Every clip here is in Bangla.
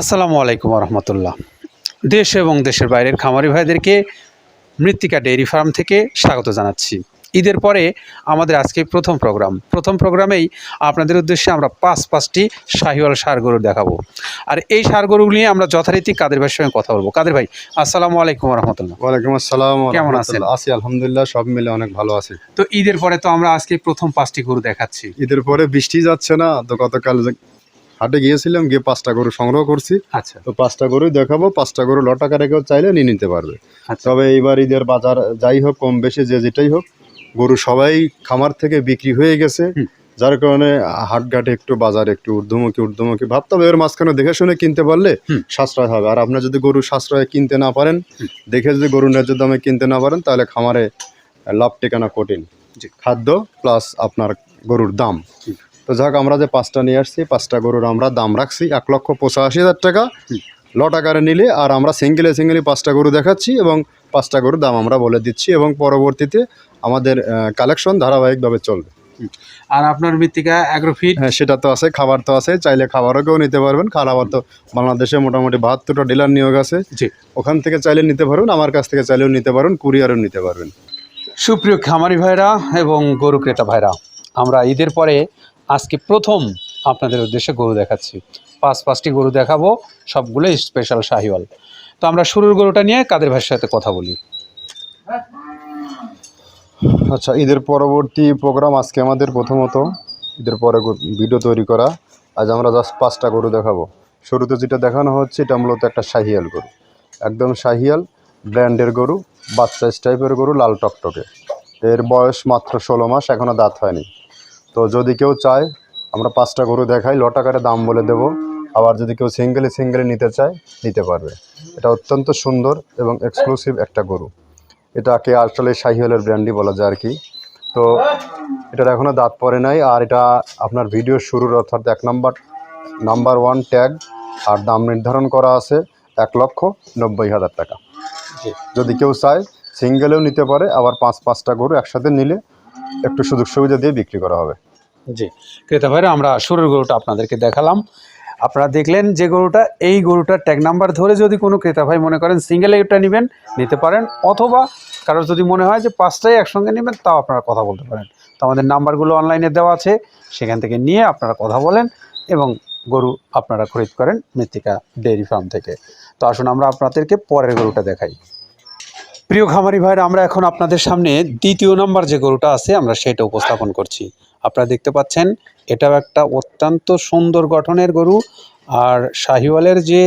আসসালামু আলাইকুম রহমতুল্লাহ দেশ এবং দেশের বাইরের খামারি ভাইদেরকে মৃত্তিকা ডেইরি ফার্ম থেকে স্বাগত জানাচ্ছি। ঈদের পরে আমাদের আজকে প্রথম প্রোগ্রাম। প্রথম প্রোগ্রামেই আপনাদের উদ্দেশ্যে আমরা পাঁচ পাঁচটি শাহিওয়াল সার গরু দেখাবো। আর এই সার গরুগুলো নিয়ে আমরা যথারীতি কাদের ভাইয়ের সঙ্গে কথা বলব? কাদের ভাই আসসালামু আলাইকুম রহমতুল্লাহ ওয়ালাইকুম আসসালাম কেমন রাহমাতুল্লাহ। আছি আলহামদুলিল্লাহ সব মিলে অনেক ভালো আছি। তো ঈদের পরে তো আমরা আজকে প্রথম পাঁচটি গরু দেখাচ্ছি। ঈদের পরে বৃষ্টি যাচ্ছে না তো গতকাল হাটে গিয়েছিলাম গিয়ে পাঁচটা গরু সংগ্রহ করছি। আচ্ছা। তো পাঁচটা গরুই দেখাবো পাঁচটা গরু লটাকা রেখেও চাইলে নিয়ে নিতে পারবে। আচ্ছা। তবে এইবার ঈদের বাজার যাই হোক কম বেশি যে যেটাই হোক গরু সবাই খামার থেকে বিক্রি হয়ে গেছে। যার কারণে হাটঘাটে একটু বাজার একটু ঊর্ধ্বমুখী ঊর্ধ্বমুখী ভাব। তবে এর মাঝখানে দেখে শুনে কিনতে পারলে সাশ্রয় হবে। আর আপনার যদি গরু সাশ্রয়ে কিনতে না পারেন দেখে যদি গরু ন্যায্য দামে কিনতে না পারেন তাহলে খামারে লাভ টেকানো কঠিন। খাদ্য প্লাস আপনার গরুর দাম। তো যাক আমরা যে পাঁচটা নিয়ে আসছি পাঁচটা গরুর আমরা দাম রাখছি এক লক্ষ পঁচাশি হাজার টাকা। লট আকারে নিলে আর আমরা সিঙ্গেলে সিঙ্গেলে পাঁচটা গরু দেখাচ্ছি এবং পাঁচটা গরুর দাম আমরা বলে দিচ্ছি এবং পরবর্তীতে আমাদের কালেকশন ধারাবাহিকভাবে চলবে। আর আপনার মৃত্তিকা অ্যাগ্রোফিট হ্যাঁ সেটা তো আছে খাবার তো আছে চাইলে খাবারও কেউ নিতে পারবেন। খাবার তো বাংলাদেশে মোটামুটি বাহাত্তরটা ডিলার নিয়োগ আছে। জি। ওখান থেকে চাইলে নিতে পারবেন আমার কাছ থেকে চাইলেও নিতে পারবেন কুরিয়ারও নিতে পারবেন। সুপ্রিয় খামারি ভাইরা এবং গরু ক্রেতা ভাইরা আমরা ঈদের পরে আজকে প্রথম আপনাদের উদ্দেশ্যে গরু দেখাচ্ছি। পাঁচ, পাঁচটি গরু দেখাবো, সবগুলো স্পেশাল শাহিওয়াল। তো আমরা শুরুর গরুটা নিয়ে কাদের ভাইয়ের সাথে কথা বলি? আচ্ছা ঈদের পরবর্তী প্রোগ্রাম আজকে আমাদের প্রথমত, ঈদের পরে ভিডিও তৈরি করা। আজ আমরা জাস্ট পাঁচটা গরু দেখাবো। শুরুতে যেটা দেখানো হচ্ছে, এটা মূলত একটা শাহিয়াল গরু। একদম শাহিয়াল ব্র্যান্ডের গরু, বাচ্চা টাইপের গরু, লাল টকটকে। এর বয়স মাত্র ষোলো মাস এখনও দাঁত হয়নি। তো যদি কেউ চায় আমরা পাঁচটা গরু দেখাই ল টাকারে দাম বলে দেব। আবার যদি কেউ সিঙ্গেলে সিঙ্গেলে নিতে চায় নিতে পারবে। এটা অত্যন্ত সুন্দর এবং এক্সক্লুসিভ একটা গরু। এটাকে আসলে শাহিওয়ালের ব্র্যান্ডই বলা যায় আর কি। তো এটার এখনও দাঁত পড়ে নাই আর এটা আপনার ভিডিও শুরুর অর্থাৎ এক নাম্বার নাম্বার ওয়ান ট্যাগ আর দাম নির্ধারণ করা আছে এক লক্ষ নব্বই হাজার টাকা। যদি কেউ চায় সিঙ্গেলেও নিতে পারে আবার পাঁচ পাঁচটা গরু একসাথে নিলে একটু সুযোগ সুবিধা দিয়ে বিক্রি করা হবে। জি। ক্রেতা ভাইরা, আমরা শুরুর গরুটা আপনাদেরকে দেখালাম। আপনারা দেখলেন যে গরুটা, এই গরুটার ট্যাগ নাম্বার ধরে যদি কোনো ক্রেতা ভাই মনে করেন সিঙ্গেল এটা নেবেন, নিতে পারেন, অথবা কারোর যদি মনে হয় যে পাঁচটাই একসঙ্গে নেবেন, তাও আপনারা কথা বলতে পারেন। তো আমাদের নাম্বারগুলো অনলাইনে দেওয়া আছে, সেখান থেকে নিয়ে আপনারা কথা বলেন এবং গরু আপনারা খরিদ করেন মৃত্তিকা ডেয়ারি ফার্ম থেকে। তো আসুন আমরা আপনাদেরকে পরের গরুটা দেখাই। প্রিয় খামারি ভাইরা, আমরা এখন আপনাদের সামনে দ্বিতীয় নম্বর যে গরুটা আছে, আমরা সেটা উপস্থাপন করছি। আপনারা দেখতে পাচ্ছেন, এটাও একটা অত্যন্ত সুন্দর গঠনের গরু। আর শাহিওয়ালের যে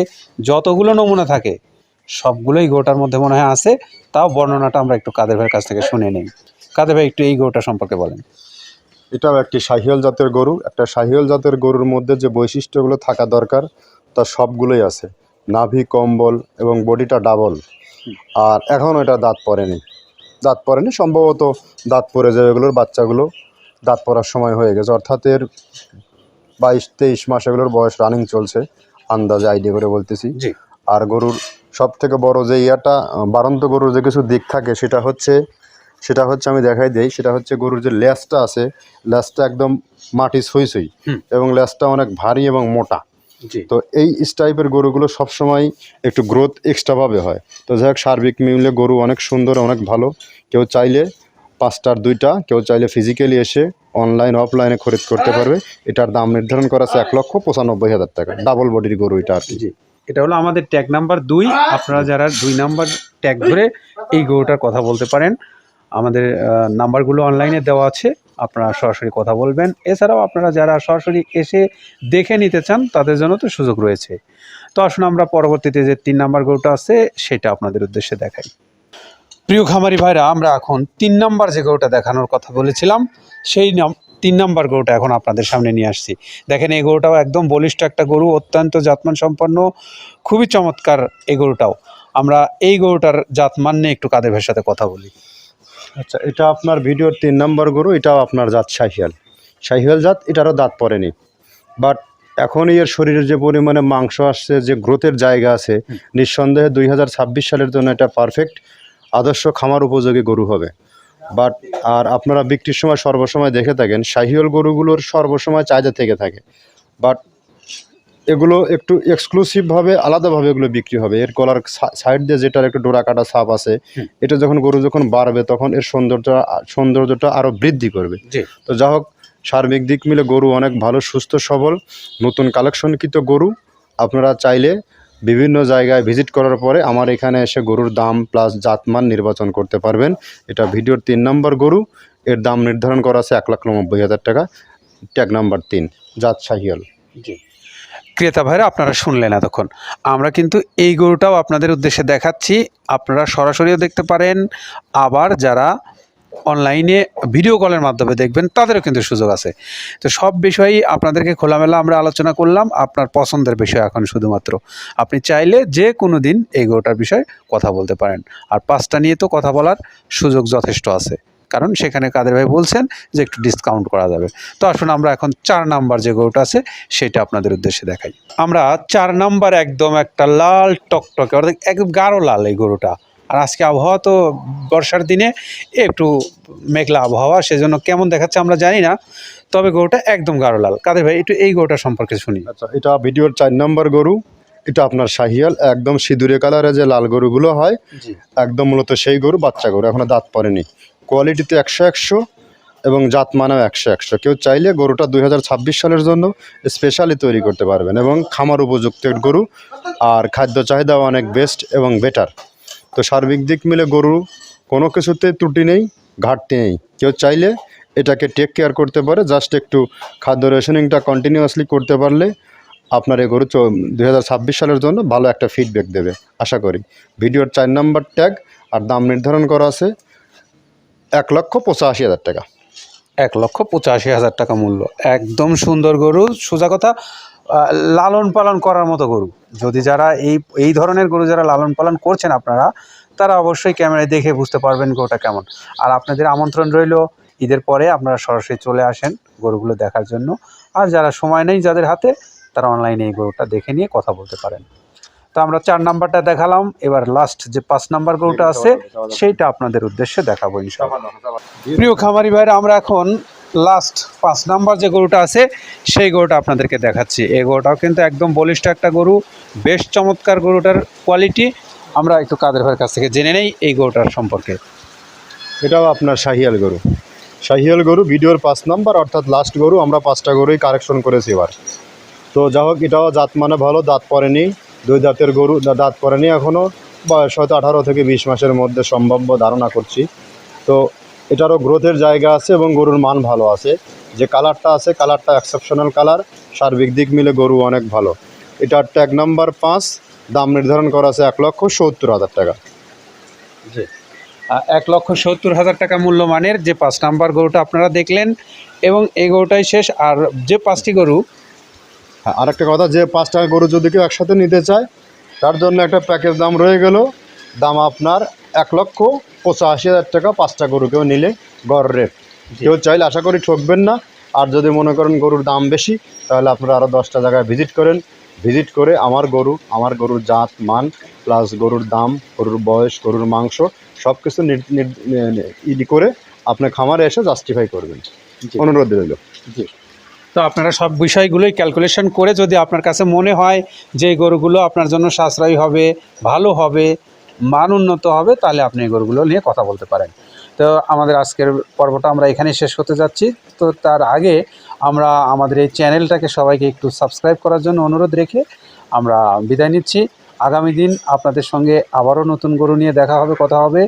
যতগুলো নমুনা থাকে, সবগুলোই গরুটার মধ্যে মনে হয় আছে। তাও বর্ণনাটা আমরা একটু কাদের ভাইয়ের কাছ থেকে শুনে নিই। কাদের ভাই, একটু এই গরুটা সম্পর্কে বলেন। এটাও একটি শাহিয়াল জাতের গরু। একটা শাহিয়াল জাতের গরুর মধ্যে যে বৈশিষ্ট্যগুলো থাকা দরকার, তা সবগুলোই আছে। নাভি, কম্বল এবং বডিটা ডাবল আর এখনও এটা দাঁত পড়েনি দাঁত পড়েনি সম্ভবত দাঁত পড়ে যাবে এগুলোর বাচ্চাগুলো। দাঁত পড়ার সময় হয়ে গেছে। অর্থাৎ এর বাইশ তেইশ মাস এগুলোর বয়স রানিং চলছে আন্দাজে আইডিয়া করে বলতেছি। আর গরুর সব থেকে বড় যে ইয়াটা আহ, বাড়ন্ত গরুর যে কিছু দিক থাকে সেটা হচ্ছে সেটা হচ্ছে আমি দেখাই দিই সেটা হচ্ছে গরুর যে লেজটা আছে লেজটা একদম মাটি ছুঁই ছুঁই এবং লেজটা অনেক ভারী এবং মোটা। তো এই টাইপের গরুগুলো সবসময় একটু গ্রোথ এক্সট্রাভাবে হয়। তো যাই হোক সার্বিক মিলে গরু অনেক সুন্দর অনেক ভালো। কেউ চাইলে পাঁচটার দুইটা কেউ চাইলে ফিজিক্যালি এসে অনলাইন অফলাইনে খরিদ করতে পারবে। এটার দাম নির্ধারণ করা আছে এক লক্ষ পঁচানব্বই হাজার টাকা। ডাবল বডির গরু এটা আর কি। এটা হলো আমাদের ট্যাগ নাম্বার দুই। আপনারা যারা দুই নাম্বার ট্যাগ ধরে এই গরুটার কথা বলতে পারেন আমাদের নাম্বারগুলো অনলাইনে দেওয়া আছে। আপনারা সরাসরি কথা বলবেন। এছাড়াও আপনারা যারা সরাসরি এসে দেখে নিতে চান, তাদের জন্য তো সুযোগ রয়েছে। তো আসুন আমরা পরবর্তীতে যে তিন নাম্বার গরুটা আছে, সেটা আপনাদের উদ্দেশ্যে দেখাই। প্রিয় খামারি ভাইরা, আমরা এখন তিন নাম্বার যে গরুটা দেখানোর কথা বলেছিলাম, সেই তিন নাম্বার গরুটা এখন আপনাদের সামনে নিয়ে আসছি। দেখেন, এই গরুটাও একদম বলিষ্ঠ একটা গরু, অত্যন্ত জাতমান সম্পন্ন খুবই চমৎকার এই গরুটাও। আমরা এই গরুটার জাতমান নিয়ে একটু কাদের ভাইয়ের সাথে কথা বলি। আচ্ছা এটা আপনার ভিডিওর তিন নম্বর গরু, এটাও আপনার জাত শাহিয়াল। শাহিয়াল জাত, এটারও দাঁত পড়েনি। বাট এখন এর শরীরের যে পরিমাণে মাংস আসছে, যে গ্রোথের জায়গা আছে, নিঃসন্দেহে দুই হাজার ছাব্বিশ সালের জন্য এটা পারফেক্ট আদর্শ খামার উপযোগী গরু হবে। বাট আর আপনারা বিক্রির সময় সর্বসময় দেখে থাকেন, শাহিয়াল গরুগুলোর সর্বসময় চাহিদা থেকে থাকে। বাট এগুলো একটু এক্সক্লুসিভভাবে আলাদাভাবে এগুলো বিক্রি হবে। এর গলার সাইড দিয়ে যেটার একটু ডোরা কাটা ছাপ আছে এটা যখন গরু যখন বাড়বে তখন এর সৌন্দর্যটা সৌন্দর্যটা আরও বৃদ্ধি করবে। তো যা হোক সার্বিক দিক মিলে গরু অনেক ভালো সুস্থ সবল নতুন কালেকশনকৃত গরু। আপনারা চাইলে বিভিন্ন জায়গায় ভিজিট করার পরে আমার এখানে এসে গরুর দাম প্লাস জাতমান নির্বাচন করতে পারবেন। এটা ভিডিওর তিন নম্বর গরু। এর দাম নির্ধারণ করা আছে এক লাখ নব্বই হাজার টাকা। ট্যাগ নাম্বার তিন জাত শাহিয়াল জি। ক্রেতা ভাইরা আপনারা শুনলেন এতক্ষণ। আমরা কিন্তু এই গরুটাও আপনাদের উদ্দেশ্যে দেখাচ্ছি। আপনারা সরাসরিও দেখতে পারেন। আবার যারা অনলাইনে ভিডিও কলের মাধ্যমে দেখবেন, তাদেরও কিন্তু সুযোগ আছে। তো সব বিষয়েই আপনাদেরকে খোলামেলা আমরা আলোচনা করলাম। আপনার পছন্দের বিষয় এখন শুধুমাত্র। আপনি চাইলে যে কোনো দিন এই গরুটার বিষয়ে কথা বলতে পারেন। আর পাঁচটা নিয়ে তো কথা বলার সুযোগ যথেষ্ট আছে। কারণ সেখানে কাদের ভাই বলছেন যে একটু ডিসকাউন্ট করা যাবে। তো আসুন আমরা এখন চার নাম্বার যে গরুটা আছে সেটা আপনাদের উদ্দেশ্যে দেখাই। আমরা চার নাম্বার একদম একটা লাল টকটকে অর্থাৎ একদম গাঢ় লাল এই গরুটা। আর আজকে আবহাওয়া তো বর্ষার দিনে একটু মেঘলা আবহাওয়া সেজন্য কেমন দেখাচ্ছে আমরা জানি না তবে গরুটা একদম গাঢ় লাল। কাদের ভাই একটু এই গরুটা সম্পর্কে শুনি। আচ্ছা এটা ভিডিওর চার নম্বর গরু এটা আপনার শাহিয়াল একদম সিঁদুরে কালারে যে লাল গরুগুলো হয় একদম মূলত সেই গরু বাচ্চা গরু এখনও দাঁত পড়েনি। কোয়ালিটিতে একশো একশো এবং জাত মানেও একশো একশো। কেউ চাইলে গরুটা দুই হাজার ছাব্বিশ সালের জন্য স্পেশালি তৈরি করতে পারবেন এবং খামার উপযুক্ত গরু আর খাদ্য চাহিদাও অনেক বেস্ট এবং বেটার তো সার্বিক দিক মিলে গরু কোনো কিছুতে ত্রুটি নেই, ঘাটতি নেই। কেউ চাইলে এটাকে টেক কেয়ার করতে পারে জাস্ট একটু খাদ্য রেশনিংটা কন্টিনিউয়াসলি করতে পারলে আপনার এই গরু দুই হাজার ছাব্বিশ সালের জন্য ভালো একটা ফিডব্যাক দেবে, আশা করি। ভিডিওর চার নাম্বার ট্যাগ আর দাম নির্ধারণ করা আছে। এক লক্ষ পঁচাশি হাজার টাকা। এক লক্ষ পঁচাশি হাজার টাকা মূল্য। একদম সুন্দর গরু, সোজা কথা লালন পালন করার মতো গরু। যদি যারা এই এই ধরনের গরু যারা লালন পালন করছেন আপনারা, তারা অবশ্যই ক্যামেরায় দেখে বুঝতে পারবেন গরুটা কেমন। আর আপনাদের আমন্ত্রণ রইল ঈদের পরে আপনারা সরাসরি চলে আসেন গরুগুলো দেখার জন্য। আর যারা সময় নেই যাদের হাতে, তারা অনলাইনে এই গরুটা দেখে নিয়ে কথা বলতে পারেন। তো আমরা চার নাম্বারটা দেখালাম। এবার লাস্ট যে পাঁচ নাম্বার গরুটা আছে সেইটা আপনাদের উদ্দেশ্যে দেখাবো ইনশাআল্লাহ। প্রিয় খামারি ভাইরা আমরা এখন লাস্ট পাঁচ নাম্বার যে গরুটা আছে সেই গরুটা আপনাদেরকে দেখাচ্ছি। এই গরুটাও কিন্তু একদম বলিষ্ঠ একটা গরু বেশ চমৎকার গরুটার কোয়ালিটি আমরা একটু কাদের ভাইয়ের কাছ থেকে জেনে নেই এই গরুটার সম্পর্কে। এটাও আপনার শাহিয়াল গরু। শাহিয়াল গরু ভিডিওর পাঁচ নাম্বার অর্থাৎ লাস্ট গরু আমরা পাঁচটা গরুই কারেকশন করেছি এবার। তো যা হোক এটাও জাত মানে ভালো দাঁত পড়েনি দুই দাঁতের গরু দাঁত পড়েনি এখনও বয়স হয়তো আঠারো থেকে বিশ মাসের মধ্যে সম্ভাব্য ধারণা করছি। তো এটারও গ্রোথের জায়গা আছে এবং গরুর মান ভালো আছে। যে কালারটা আছে কালারটা এক্সেপশনাল কালার। সার্বিক দিক মিলে গরু অনেক ভালো। এটার ট্যাগ নাম্বার পাঁচ দাম নির্ধারণ করা আছে এক লক্ষ সত্তর হাজার টাকা। আহ, এক লক্ষ সত্তর হাজার টাকা মূল্যমানের যে পাঁচ নাম্বার গরুটা আপনারা দেখলেন এবং এই গরুটাই শেষ। আর যে পাঁচটি গরু হ্যাঁ আরেকটা কথা যে পাঁচ টাকা গরু যদি কেউ একসাথে নিতে চায় তার জন্য একটা প্যাকেজ দাম রয়ে গেল। দাম আপনার এক লক্ষ পঁচাশি হাজার টাকা পাঁচটা গরু কেউ নিলে গড় রেট। কেউ চাইলে আশা করি ঠকবেন না। আর যদি মনে করেন গরুর দাম বেশি তাহলে আপনারা আরও দশটা জায়গায় ভিজিট করেন। ভিজিট করে আমার গরু আমার গরুর জাত মান প্লাস গরুর দাম গরুর বয়স গরুর মাংস সব কিছু নির- নির- ই করে আপনার খামারে এসে জাস্টিফাই করবেন। অনুরোধ রইল। তো আপনারা সব বিষয়গুলোই ক্যালকুলেশন করে যদি আপনার কাছে মনে হয় যে গরুগুলো আপনার জন্য সাশ্রয়ী হবে, ভালো হবে, মান উন্নত হবে, তাহলে আপনি এই গরুগুলো নিয়ে কথা বলতে পারেন। তো আমাদের আজকের পর্বটা আমরা এখানেই শেষ করতে যাচ্ছি। তো তার আগে আমরা আমাদের এই চ্যানেলটাকে সবাইকে একটু সাবস্ক্রাইব করার জন্য অনুরোধ রেখে আমরা বিদায় নিচ্ছি। আগামী দিন আপনাদের সঙ্গে আবারও নতুন গরু নিয়ে দেখা হবে, কথা হবে।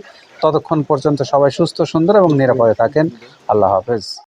ততক্ষণ পর্যন্ত সবাই সুস্থ, সুন্দর এবং নিরাপদে থাকেন। আল্লাহ হাফেজ।